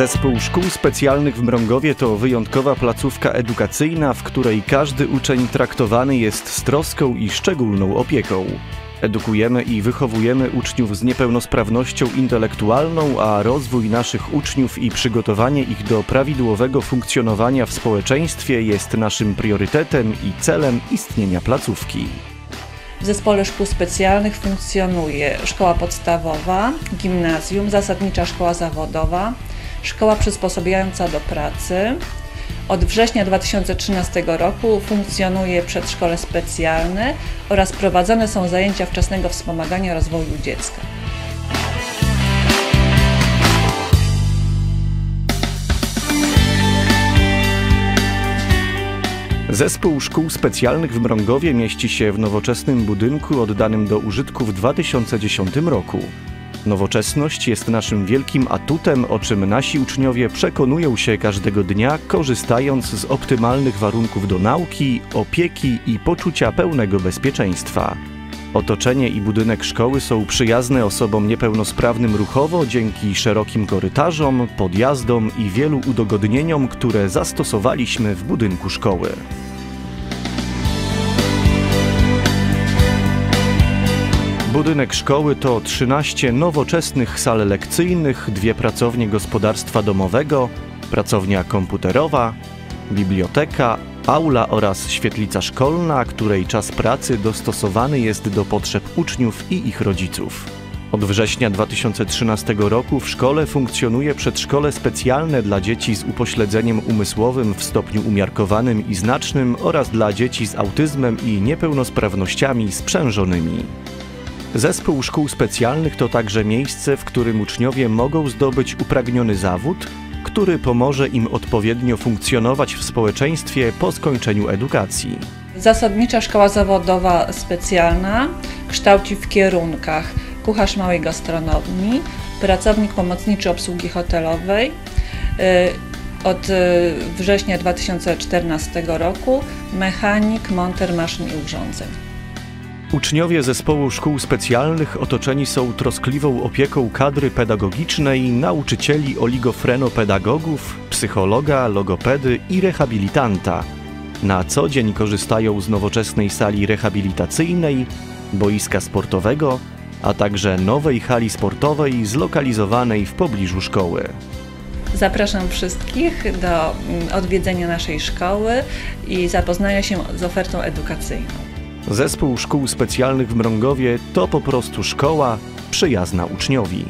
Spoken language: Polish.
Zespół Szkół Specjalnych w Mrągowie to wyjątkowa placówka edukacyjna, w której każdy uczeń traktowany jest z troską i szczególną opieką. Edukujemy i wychowujemy uczniów z niepełnosprawnością intelektualną, a rozwój naszych uczniów i przygotowanie ich do prawidłowego funkcjonowania w społeczeństwie jest naszym priorytetem i celem istnienia placówki. W zespole szkół specjalnych funkcjonuje szkoła podstawowa, gimnazjum, zasadnicza szkoła zawodowa, szkoła przysposabiająca do pracy. Od września 2013 roku funkcjonuje przedszkole specjalne oraz prowadzone są zajęcia wczesnego wspomagania rozwoju dziecka. Zespół Szkół Specjalnych w Mrągowie mieści się w nowoczesnym budynku oddanym do użytku w 2010 roku. Nowoczesność jest naszym wielkim atutem, o czym nasi uczniowie przekonują się każdego dnia, korzystając z optymalnych warunków do nauki, opieki i poczucia pełnego bezpieczeństwa. Otoczenie i budynek szkoły są przyjazne osobom niepełnosprawnym ruchowo dzięki szerokim korytarzom, podjazdom i wielu udogodnieniom, które zastosowaliśmy w budynku szkoły. Budynek szkoły to 13 nowoczesnych sal lekcyjnych, dwie pracownie gospodarstwa domowego, pracownia komputerowa, biblioteka, aula oraz świetlica szkolna, której czas pracy dostosowany jest do potrzeb uczniów i ich rodziców. Od września 2013 roku w szkole funkcjonuje przedszkole specjalne dla dzieci z upośledzeniem umysłowym w stopniu umiarkowanym i znacznym oraz dla dzieci z autyzmem i niepełnosprawnościami sprzężonymi. Zespół szkół specjalnych to także miejsce, w którym uczniowie mogą zdobyć upragniony zawód, który pomoże im odpowiednio funkcjonować w społeczeństwie po skończeniu edukacji. Zasadnicza szkoła zawodowa specjalna kształci w kierunkach kucharz małej gastronomii, pracownik pomocniczy obsługi hotelowej. Y, od y, września 2014 roku mechanik, monter maszyn i urządzeń. Uczniowie zespołu szkół specjalnych otoczeni są troskliwą opieką kadry pedagogicznej, nauczycieli oligofrenopedagogów, psychologa, logopedy i rehabilitanta. Na co dzień korzystają z nowoczesnej sali rehabilitacyjnej, boiska sportowego, a także nowej hali sportowej zlokalizowanej w pobliżu szkoły. Zapraszam wszystkich do mm, odwiedzenia naszej szkoły i zapoznania się z ofertą edukacyjną. Zespół Szkół Specjalnych w Mrągowie to po prostu szkoła przyjazna uczniowi.